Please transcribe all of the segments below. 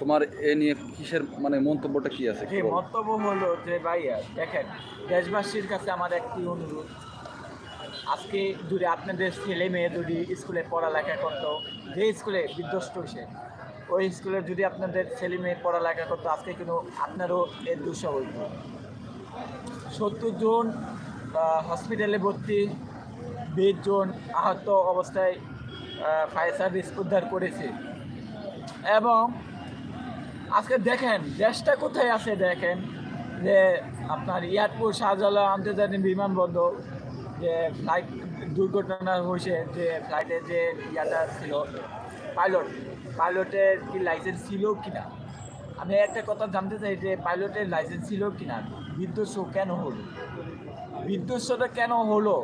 তোমার এ নিয়ে কিসের মানে মন্তব্যটা কি আছে? মন্তব্য হলো যে, ভাইয়া, দেখেন, দেশবাসীর কাছে আমার একটি অনুরোধ। আজকে যদি আপনাদের ছেলে মেয়ে যদি স্কুলে পড়ালেখা করতো, যে স্কুলে বিধ্বস্ত হয়েছে ওই স্কুলে যদি আপনাদের ছেলে মেয়ে পড়ালেখা করতো, আজকে কিন্তু আপনারও এর দুঃসহ হইত। সত্তর জন হসপিটালে ভর্তি, বিশ জন আহত অবস্থায় ফায়ার সার্ভিস উদ্ধার করেছে। এবং আজকে দেখেন, দেশটা কোথায় আছে দেখেন, যে আপনার এয়ারপোর্ট শাহজালাল আন্তর্জাতিক বিমানবন্দর, যে ফ্লাইট দুর্ঘটনা হয়েছে, যে ফ্লাইটে যে ইয়াটা ছিল পাইলট পাইলটের কি লাইসেন্স ছিল কিনা? আমি একটা কথা জানতে চাই যে পাইলটের লাইসেন্স ছিল কিনা? বিধ্বস্ত কেন হলো? বিধ্বস্তটা কেন হলো?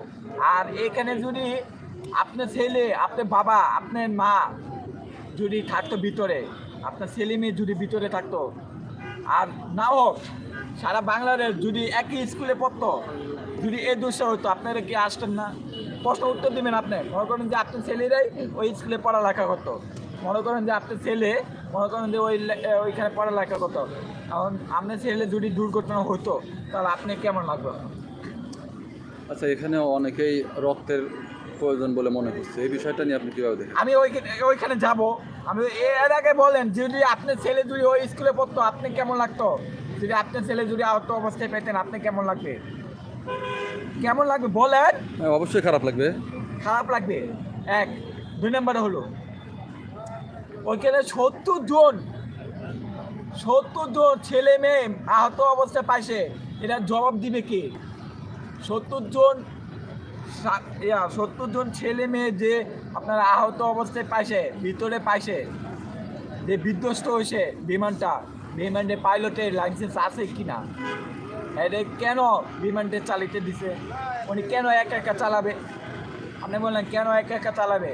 আর এখানে যদি আপনার ছেলে, আপনার বাবা, আপনার মা যদি থাকতো ভিতরে, আপনার ছেলে মেয়ে যদি ভিতরে থাকতো। আর না হোক, সারা বাংলাদেশ যদি একই স্কুলে পড়তো, যদি এই দোষ হতো আপনারা কি আসতেন না? প্রশ্ন উত্তর দেবেন আপনি। মনে করেন যে আপনার ছেলেরাই ওই স্কুলে পড়ালেখা করতো। মনে করেন যে আপনার ছেলে, মনে করেন যে ওই ওইখানে পড়ালেখা করতো। এখন আপনার ছেলে যদি দুর্ঘটনা হতো তাহলে আপনি কেমন লাগবে? আচ্ছা এখানে অনেকেই রক্তের প্রয়োজন বলে মনে করছে। এই বিষয়টা নিয়ে আপনি কীভাবে দেখেন? আমি ওইখানে ওইখানে যাব। আমি এর আগে বলেন যদি আপনার ছেলে যদি ওই স্কুলে পড়তো আপনি কেমন লাগতো? যদি আপনার ছেলে যদি আহত অবস্থায় পেতেন আপনি কেমন লাগবে? কেমন লাগবে? বলেন। হ্যাঁ অবশ্যই খারাপ লাগবে। খারাপ লাগবে। এক দুই নম্বরে হলো ওইখানে সত্তর জন সত্তর জন ছেলে মেয়ে আহত অবস্থায় পাইছে। এটা জবাব দিবে কে? সত্তর জন ইয়া, সত্তর জন ছেলে মেয়ে যে আপনার আহত অবস্থায় পাইছে, ভিতরে পাইছে, যে বিধ্বস্ত হয়েছে বিমানটা বিমানের পাইলটের লাইসেন্স আছে কিনা? এটা কেন বিমানটা চালিতে দিছে? উনি কেন একা একা চালাবে? আপনি বললেন, কেন একা একা চালাবে?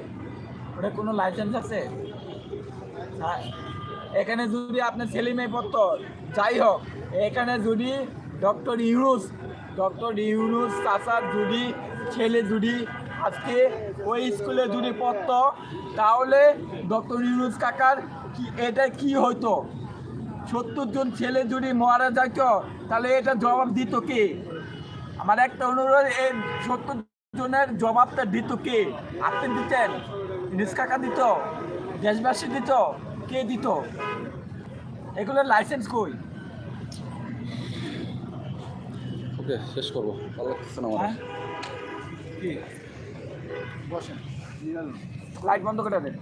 ওটা কোনো লাইসেন্স আছে? হ্যাঁ এখানে যদি আপনার ছেলে মেয়ে পড়তো যাই হোক, এখানে যদি ডক্টর ইউনুস ডক্টর ইউনুস চাষার যদি ছেলে যদি আজকে ওই স্কুলে যদি পড়তো। তাহলে ডক্টর ইউনুস কাকার কি, এটা কি হইতো? সত্তর জন ছেলে যদি মারা যাইত, তাহলে এটা জবাব দিত কে? আমার একটা অনুরোধ এই সত্তর জনের জবাবটা দিত কে? আপনি দিতেন। ইউনুস কাকা দিত, দেশবাসী দিত, কে দিত? এগুলোর লাইসেন্স কই? ওকে শেষ করব। ভালো লাগতেছে না কি? বসেন। লাইট বন্ধ করে দেন।